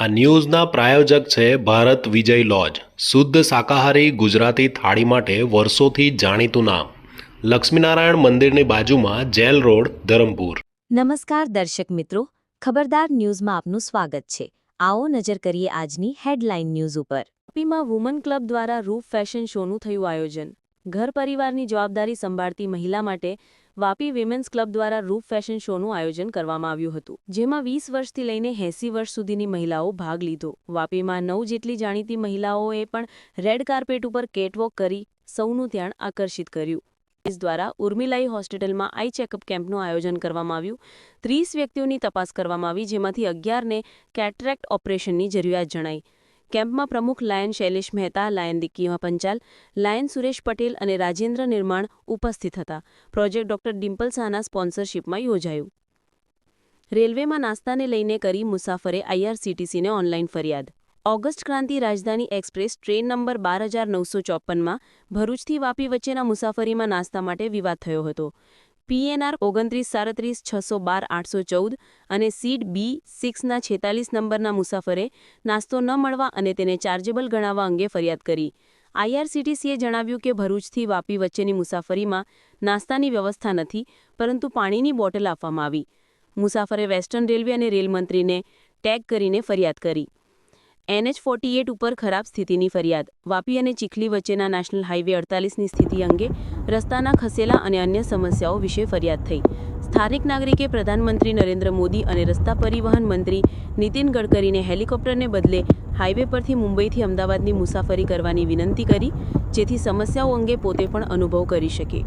આ ન્યૂઝના પ્રાયોજક છે ભારત વિજય લોજ. શુદ્ધ શાકાહારી ગુજરાતી થાળી માટે વર્ષોથી જાણીતું નામ. લક્ષ્મીનારાયણ મંદિરની બાજુમાં જેલ રોડ ધરમપુર. નમસ્કાર દર્શક મિત્રો. ખબરદાર ન્યૂઝમાં આપનું સ્વાગત છે. આવો નજર કરીએ આજની હેડલાઇન ન્યૂઝ ઉપર. વાપીમાં વુમન ક્લબ દ્વારા રૂફ ફેશન શોનું થયું આયોજન. ઘર પરિવારની જવાબદારી સંભાળતી મહિલા માટે વાપી વિમેન્સ ક્લબ દ્વારા રૂફ ફેશન શોનું આયોજન કરવામાં આવ્યું હતું, જેમાં વીસ વર્ષથી લઈને એંસી વર્ષ સુધીની મહિલાઓ ભાગ લીધો. વાપીમાં નવ જેટલી જાણીતી મહિલાઓએ પણ રેડ કાર્પેટ ઉપર કેટવોક કરી સૌનું ધ્યાન આકર્ષિત કર્યું. દ્વારા ઉર્મિલાઈ હોસ્પિટલમાં આઈ ચેકઅપ કેમ્પનું આયોજન કરવામાં આવ્યું. ત્રીસ વ્યક્તિઓની તપાસ કરવામાં આવી, જેમાંથી અગિયારને કેટરેક્ટ ઓપરેશનની જરૂરિયાત જણાઈ. કેમ્પમાં પ્રમુખ લાયન શૈલેષ મહેતા, લાયન દિક્કીમાં પંચાલ, લાયન સુરેશ પટેલ અને રાજેન્દ્ર નિર્માણ ઉપસ્થિત હતા. પ્રોજેક્ટ ડોક્ટર ડિમ્પલ શાહના સ્પોન્સરશિપમાં યોજાયું. રેલવેમાં નાસ્તાને લઈને કરી મુસાફરે આઈઆરસીટીસીને ઓનલાઈન ફરિયાદ. August Kranti Rajdhani express train number બાર હજાર નવસો ચોપનમાં ભરૂચથી વાપી વચ્ચેના મુસાફરીમાં નાસ્તા માટે વિવાદ થયો હતો. પીએનઆર ઓગણત્રીસ સાડત્રીસ છસો બાર આઠસો ચૌદ અને સીડ બી સિક્સના છેતાલીસ નંબરના મુસાફરે નાસ્તો ન મળવા અને તેને ચાર્જેબલ ગણાવવા અંગે ફરિયાદ કરી. આઈઆરસીટીસીએ જણાવ્યું કે ભરૂચથી વાપી વચ્ચેની મુસાફરીમાં નાસ્તાની વ્યવસ્થા નથી, પરંતુ પાણીની બોટલ આપવામાં આવી. મુસાફરે વેસ્ટર્ન રેલવે અને રેલમંત્રીને ટેગ કરીને ફરિયાદ કરી. એનએચ ફોર્ટી એટ ઉપર ખરાબ સ્થિતિની ફરિયાદ. વાપી અને ચીખલી વચ્ચેના નેશનલ હાઈવે અડતાલીસની સ્થિતિ અંગે રસ્તાના ખસેલા અને અન્ય સમસ્યાઓ વિશે ફરિયાદ થઈ. સ્થાનિક નાગરિકે પ્રધાનમંત્રી નરેન્દ્ર મોદી અને રસ્તા પરિવહન મંત્રી નીતિન ગડકરીને હેલિકોપ્ટરને બદલે હાઈવે પરથી મુંબઈથી અમદાવાદની મુસાફરી કરવાની વિનંતી કરી, જેથી સમસ્યાઓ અંગે પોતે પણ અનુભવ કરી શકે.